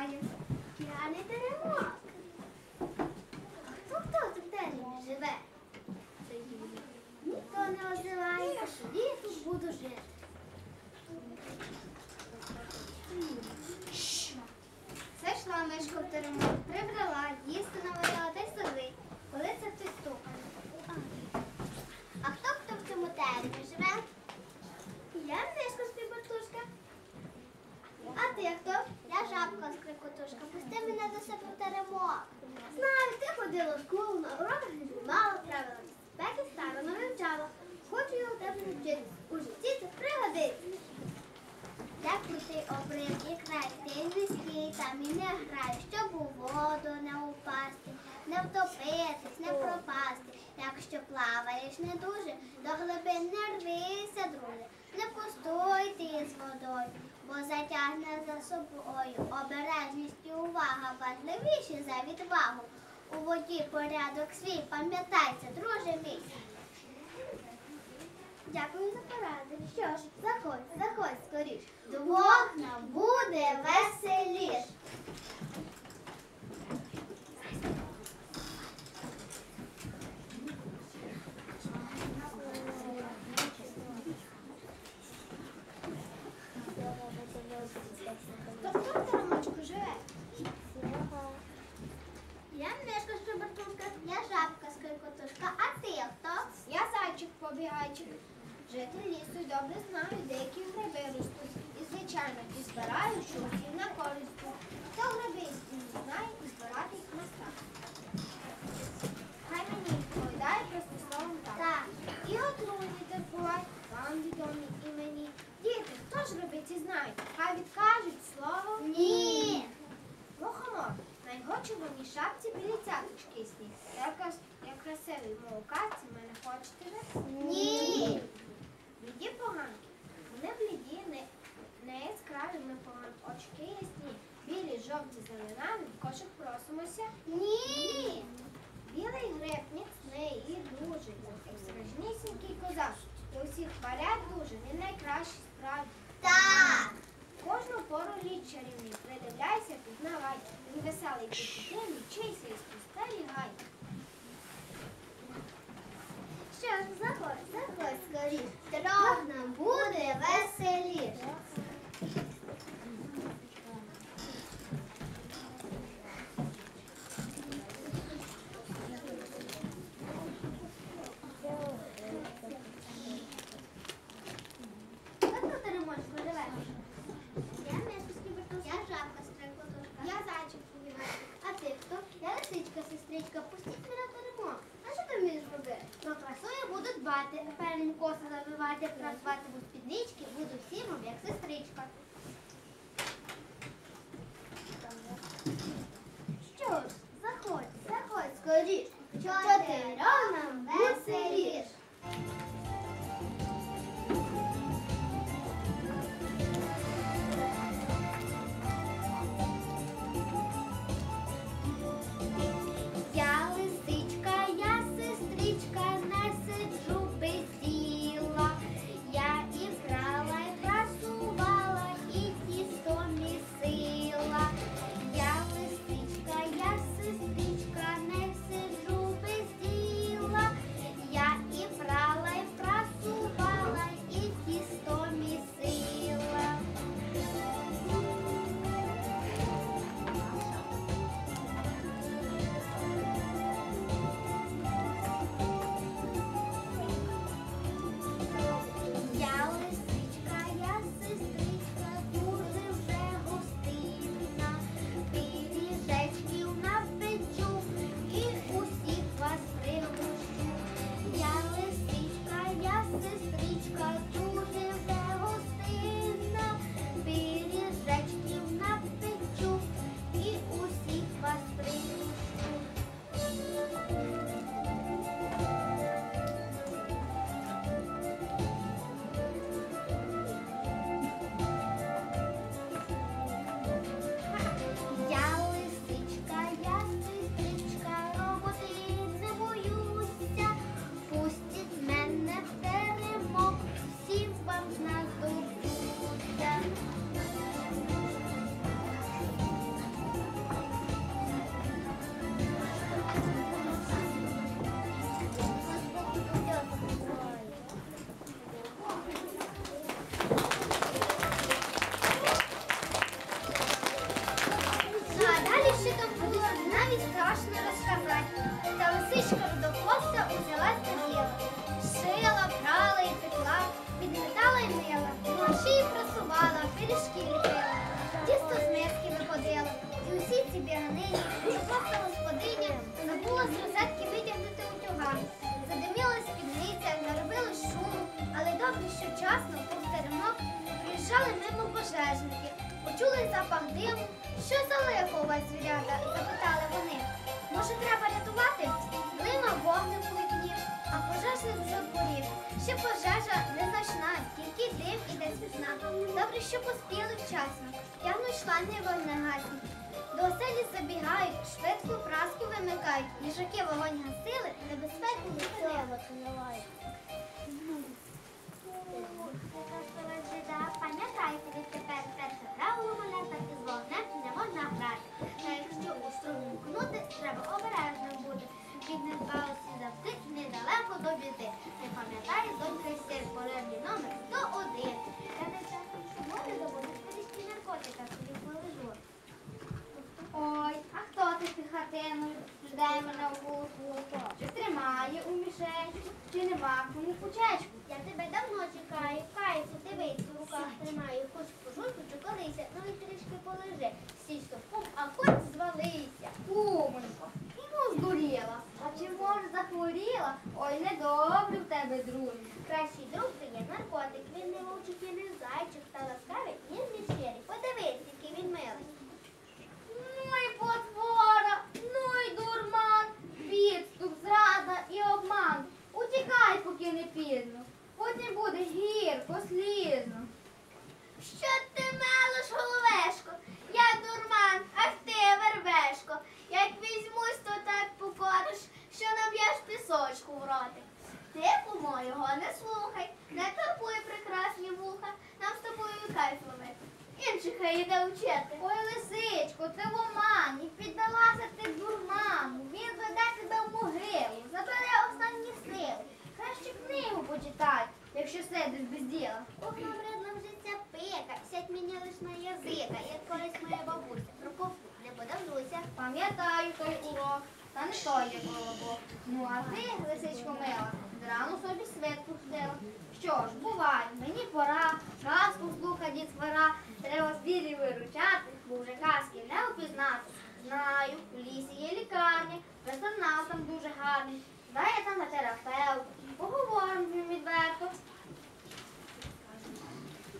Bye. ходила в школу на уроках не знімала правила. безпеки старо навчала. Хочу його тебе вчитись. У житті це пригодиться. Як крутий обрив і край, ти зв'язки, там і не грай, щоб у воду не упасти, не втопитись, не пропасти. Якщо плаваєш не дуже, до глибин не рвися, друже, не пустуй ти з водою, бо затягне за собою обережність і увага важливіші за відвагу у воді порядок свій, пам'ятайте, друже мій. Дякую за поради. Що ж, заходь, заходь скоріш. Двох нам буде веселіш. Качечка, а ти хто? Я зайчик побігайчик. Жителі лісу й добре знаю, деякі гриби ростуть. І, звичайно, і збирають, що всім на користь. Хто гриби і знає, і збирати їх на стах. Хай мені відповідає просто словом так. Так, і отруйні теж бувають, вам відомі і мені. Діти, хто ж гриби ці знають? Хай відкажуть. Бліді поганки. Вони бліді, не, не яскраві, ми поган очки ясні. Білі, жовті, зеленаві, в кошик просимося. Ні. Білий гриб міцний і дуже, як справжнісінький козак. І усіх хвалять дуже, він найкращий справді. Так. Кожну пору літ чарівний, придивляйся, пізнавай. Він веселий підтримний, чийся і спостерігай. Що Тягнуть шланги вогнегасні. До оселі забігають, швидко праску вимикають. Їжаки вогонь гасили, небезпеку відсили. Пам'ятайте відтепер перше правило мене так із вогнем не можна грати. Та якщо у струм вмкнути, треба обережним бути. Від недбалості завжди недалеко до біди. Не пам'ятай, донька сир, пожежний номер 101. Я не часто чому добудеш пиріжки наркотика. Ой, а хто ти під хатиною жде мене в вуху? Чи тримає у мішечку, чи нема кому кучечку? Я тебе давно чекаю, каюся, дивись, в руках тримаю, хоч пожутку чи колися, ну і трішки полежи. Січ то пуп, а хоч звалися. Кумонько, і здуріла. А чи може захворіла? Ой, недобре в тебе, друг. Кращий друг це є наркотик. Він не мовчить і не зайчик та ласкавий. Утікай, поки не пізно. Потім буде гірко, слізно. Що ти мелиш, головешко? Я дурман, ах ти вербешко. Як візьмусь, то так покориш, що наб'єш пісочку в ротик. Ти, кумо, його не слухай, не турбуй прекрасні вуха, нам з тобою кайф ловити. Інших хай іде вчити. Ой, лисичко, ти в омані, піддалася ти дурману. Він веде тебе в могилу, забере останні сили. Краще книгу почитай, якщо сидиш без діла. Ох, набридла вже ця пика, сядь мені лиш на язика, як колись моя бабуся. Про не подавлюся. Пам'ятаю той урок, та не той є колобок. Ну а ти, лисичко мила, зрану собі свитку ходила. Що ж, бувай, мені пора, казку слуха дітвора, треба звірів виручати, бо вже казки не опізнати. Знаю, в лісі є лікарня, персонал там дуже гарний. Дай там терапевт, поговоримо з ним відверто.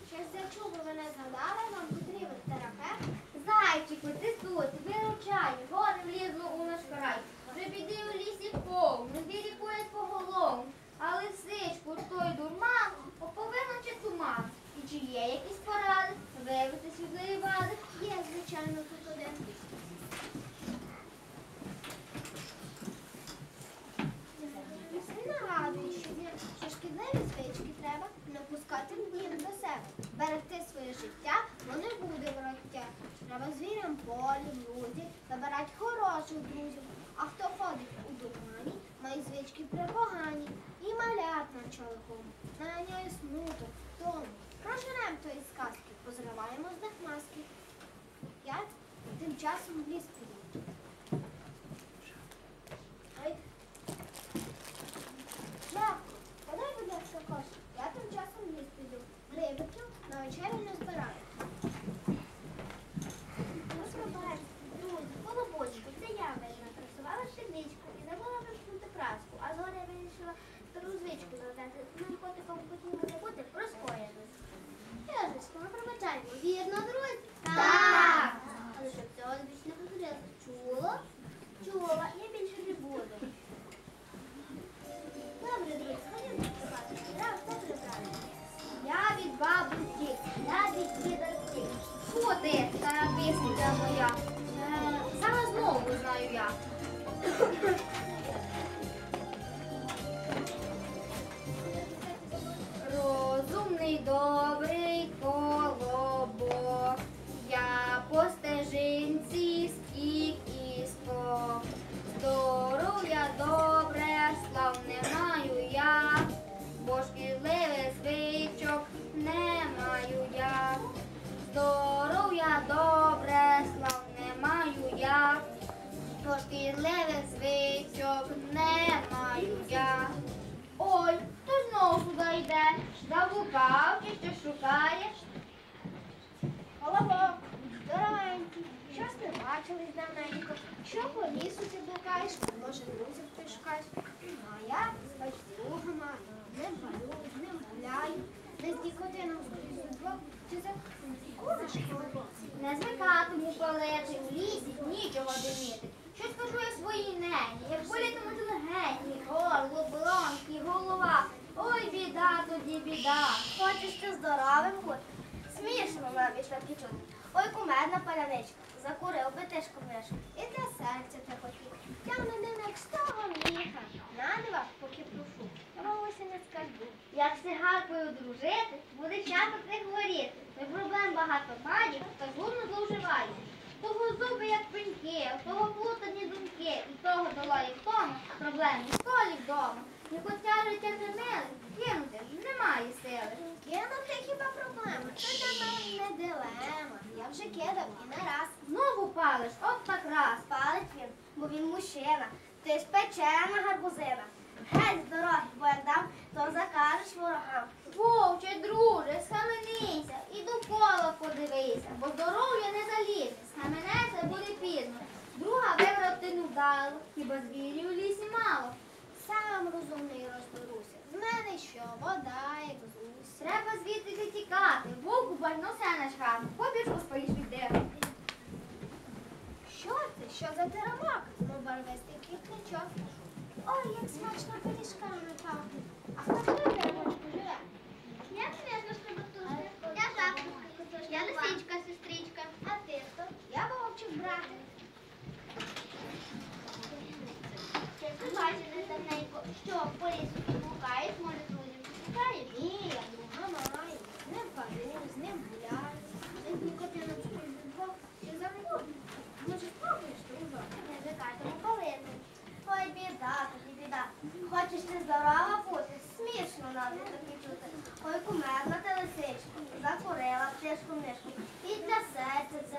Щось я чув, ви мене згадали, вам потрібен терапевт. Зайчику, ти тут, виручай, гори влізло у наш край. Вже біди у лісі повно, звірі курять по голову. А лисичку, той дурман, оповинен чи туман. І чи є якісь поради, вивити сюди вади? Є, звичайно, тут один. Він нагадує, що, є- що шкідливі звички треба не пускати в дім до себе. Берегти своє життя, бо не буде вороття. Треба звірям полі, в лузі, вибирати хороших друзів. А хто ходить у дурмані, має звички припогані. І малят началком, наганяє смуток, тому. Проженем то сказки, бо шкідливих звичок не маю я. Ой, хто знову сюди йде? Заблукав чи що шукає? Колобок, здоровенький. Щось не бачились давненько. Що по лісу ти блукаєш? Може, друзів ти шукаєш? А я з друга Не балю, не гуляю, не з нікотином двох. Чи за куриш? Не звикатиму палити у лісі, нічого диміти. Що скажу я своїй нені, як болітимуть легені, горло, блонки, голова. Ой, біда тоді біда. Хочеш ти здоровим бути? Смішно мамі швидкі чути. Ой, кумедна паляничка, закурив би теж кумешку. І для серця те хотів. Тягне динок з того міха. Надива, поки прошу. Я не скажу. Як з цигаркою дружити, буде часто не хворіти. Ми проблем багато маємо, та гумно зловживає. Того зуби, як пеньки, в того плутані думки, і того долає в тому проблеми в школі вдома. Не хоча життя не кинути ж немає сили. Кинути хіба проблема? Це для мене не дилема. Я вже кидав і не раз. Знову палиш, от так раз. Палить він, бо він мужчина. Ти ж печена гарбузина. Геть з дороги, бо то закажеш ворогам. Вовче, друже, схаменися і довкола подивися, бо здоров'я не залізе, схаменеться буде пізно. Друга вибрати не вдало, хіба звірів у лісі мало. Сам розумний розберуся. З мене що, вода, як з Треба звідти тікати. Вовку больно все начхати. Побіжку споїш від дерев. Що це? Що за теремок? Барвистий квітничок. Ой, як смачно пиріжками пахне. А хто тебе живе? Я книжна шкарбатушка. Я жабка. Я лисичка, сестричка. А ти хто? Я вовчик, братик. Давненько, що по лісу шукаєш, може, друзів шукаєш? Ні, я друга маю. З ним ходив, з ним гуляю. З ним котиночку двох чи завгодно. Може, спробуєш, дружок? Не чекай, тому полити. Ой, біда, тобі біда. Хочеш ти здорова бути? Смішно навіть такі чути. Ой, кумедна ти лисичка. Закурила птишку мишку. І для серця це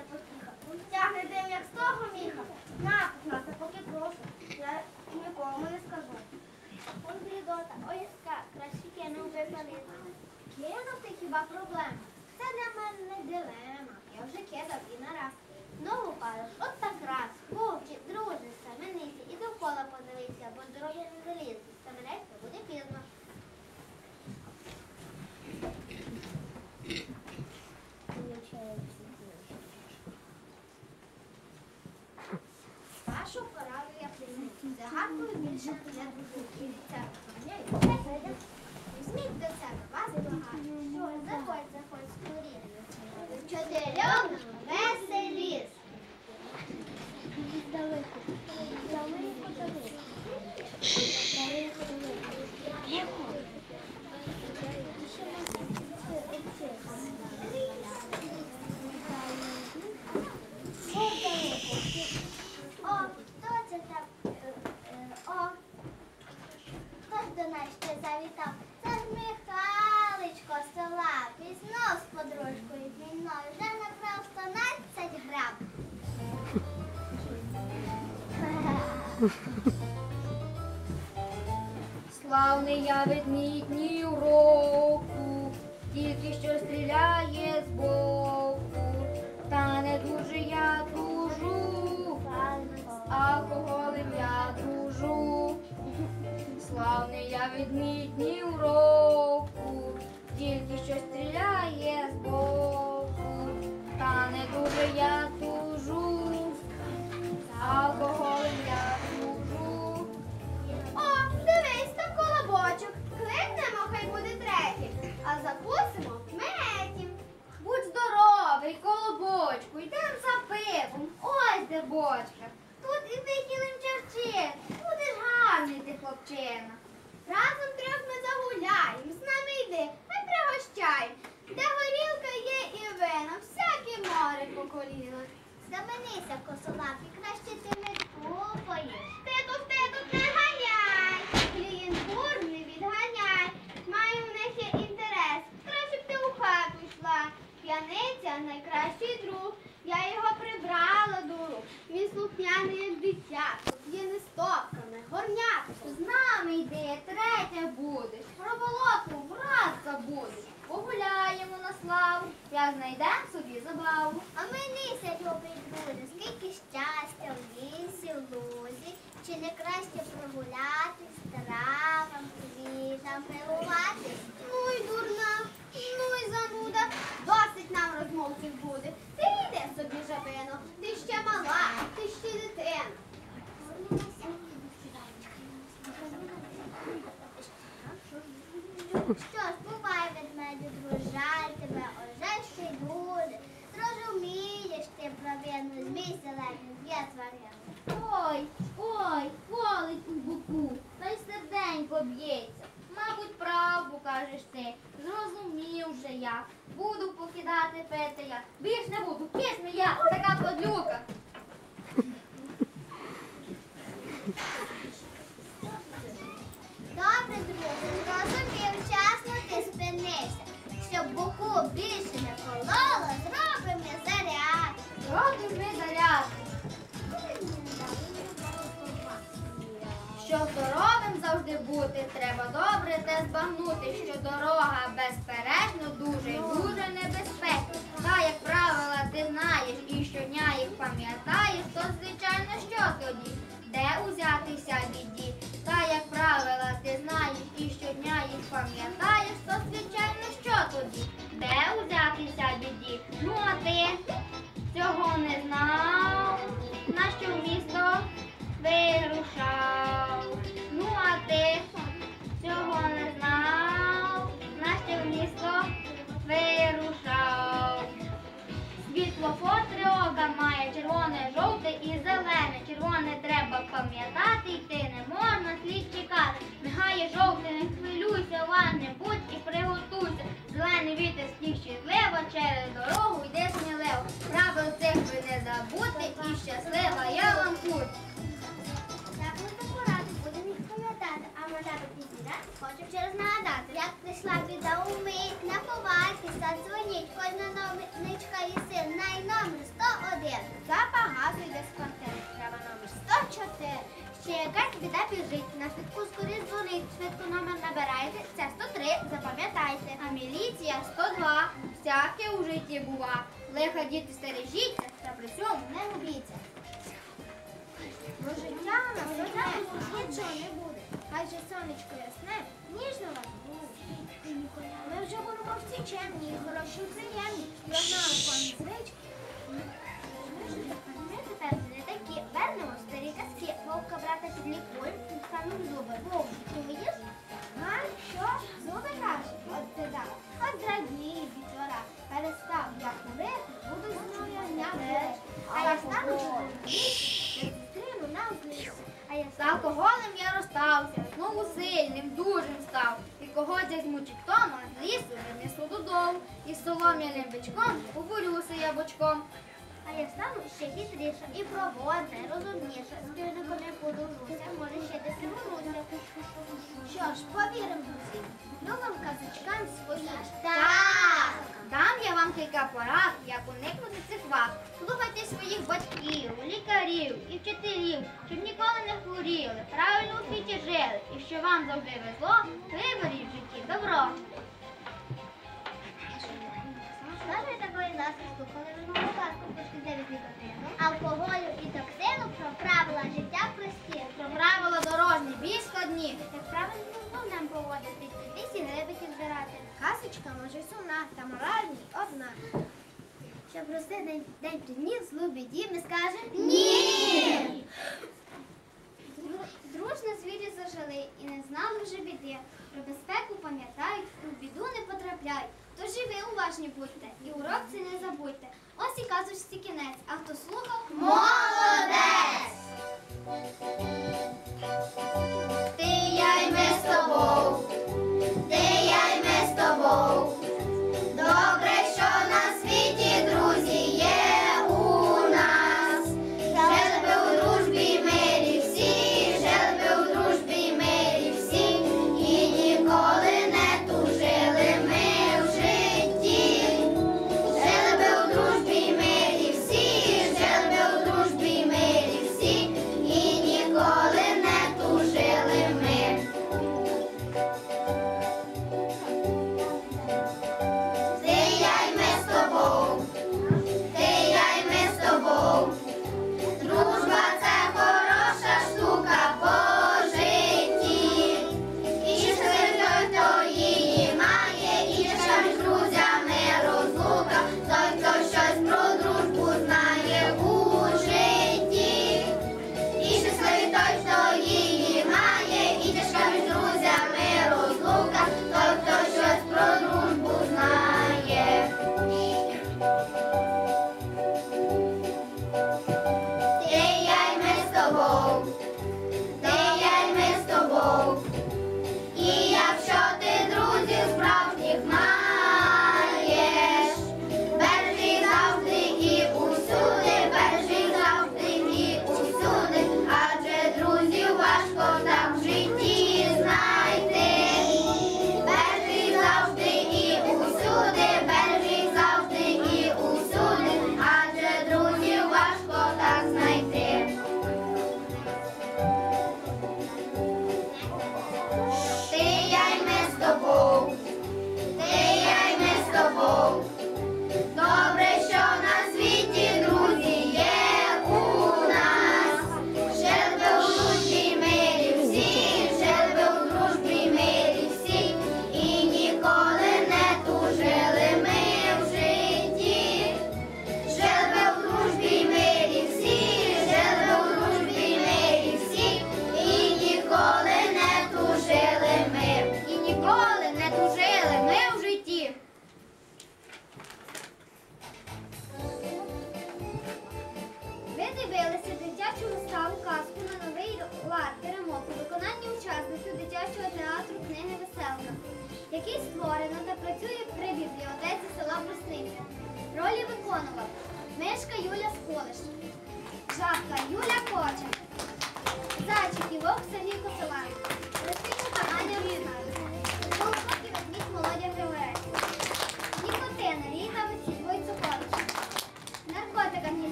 obrigada. А закусимо метів. Будь здоровий, колобочку, йдем за пивом. Ось де бочка. Тут і ти кілим чавчин. Будеш гарний ти хлопчина. Разом трьох ми загуляємо. З нами йди, хай пригощаємо. Де горілка є і вино, всяке море по коліна. Заменися, косолапі, краще ти не купаєш. Ти тут, ти ганяй. Клієнтур не відганяй. Маю в них є інтерес. Краще б ти у хату йшла. П'яниця найкращий друг. Я його прибрала дуру. Він слухняний як дитятко, є не стопками, горнятко. З нами йди, третя будеш. Проболоту враз забудеш. Погуляємо на славу, як знайдем собі забаву. А ми лися, любий друже, скільки щастя в лісі, в лузі, чи не краще прогулятись, травам, квітам, милуватись? Ну й дурна, ну й зануда, досить нам розмовців буде. Ти йди собі, жабино, ти ще мала, ти ще дитина. Що ж, бувай, ведмедю, дружай тебе, ожай ще й буде. Зрозумієш ти провину, змій зелений, є тварин. Ой, ой, колить у та б'ється. Мабуть, правду кажеш ти. Зрозумів вже я. Буду покидати пити я. Більш не буду, кисну я, така подлюка. Добре, друже, зрозумів, вчасно ти спинися. Щоб боку більше не кололо, зробимо заряд. Зробиш Щоб здоровим завжди бути, треба добре те збагнути, що дорога безперечно дуже й дуже небезпечна. Та як правила ти знаєш і щодня їх пам'ятаєш, то звичайно що тоді? Де узятися біді? Та як правила ти знаєш і щодня їх пам'ятаєш, то звичайно що тоді? Де узятися біді? Ну а ти цього не знав, на що місто вирушав. Триога має червоне, жовте і зелене. Червоне треба пам'ятати, йти не можна, слід чекати. Мигає жовте, не хвилюйся, ладне, будь і приготуйся. Зелений вітер сніг щасливо, через дорогу йде сміливо. Правил цих ви не забудьте і щаслива я вам путь. Пам'ятати. А мадати пізніше хочу ще раз нагадати. Як прийшла біда умить, не ховайтеся, дзвоніть, кожна номерничка і син, най номер 101. Запах газу йде з квартири, треба номер 104. Ще якась біда біжить, на швидку скоріш дзвонить, швидко номер набирайте, це 103, запам'ятайте. А міліція 102, всяке у житті бува. Лиха діти стережіться, та при цьому не губіться. Бо життя нас нічого не буде. Хай же сонечко ясне, ніжно вас. Ми вже будемо всі чемні, і хороші, приємні. Прогнали коні звички. Ми тепер не такі. Вернемо старі казки. Вовка брата підлікує, стану зуби. Вовк, чуєш? А що? Зуби каже? От ти так. От зрадіє дітвора. Перестав я курити, буду з мною няти. А я стану зустріну алкоголем я розстався, знову сильним, дужим став. І кого дядь змучить Тома, з лісу винесу додому. І з солом'яним бичком поборюся я бочком. А я стану ще хитріша і проводна, і розумніша. З півником я подружуся, може ще десь і вернуся. Що ж, повіримо друзі, любим казочкам своїм. Так, дам я вам кілька порад, як уникнути цих вад. Слухайте своїх батьків, лікарів і вчителів, щоб ніколи не хворіли, правильно у світі жили. І що вам завжди везло, виберіть в житті добро. Скажи такої наслідку, коли ви казку пошкідили нікотину, алкоголю і токсину про правила життя прості. Про правила дорожні, бій складні. Як правильно з вогнем поводити, лісі грибики збирати. Казочка може сумна та моральні одна. Щоб рости день, день приніс, злу біді, ми скажемо ні. Дружно звірі зажили і не знали вже біди. Про безпеку пам'ятають, у біду не потрапляють. Тож і ви уважні будьте, і урок це не забудьте. Ось і казочці кінець. А хто слухав? Молодець! Ти я й ми з тобою, ти я й ми з тобою. Добре,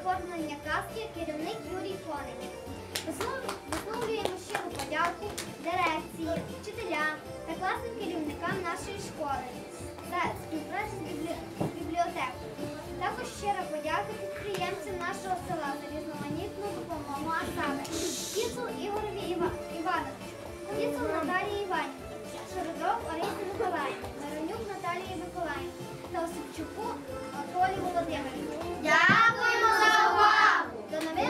оформлення казки керівник Юрій Коненів. Висловлюємо щиру подяку дирекції, вчителям та класним керівникам нашої школи та співпраці з бібліотекою. Також щиро подяка підприємцям нашого села за різноманітну допомогу а саме Кіцу Ігорові Івановичу, Кіцу Наталії Іванівні, Шородов Орисі Миколаївні, Миронюк Наталії Миколаївні та Осипчуку Анатолію Володимировичу. ¿Dónde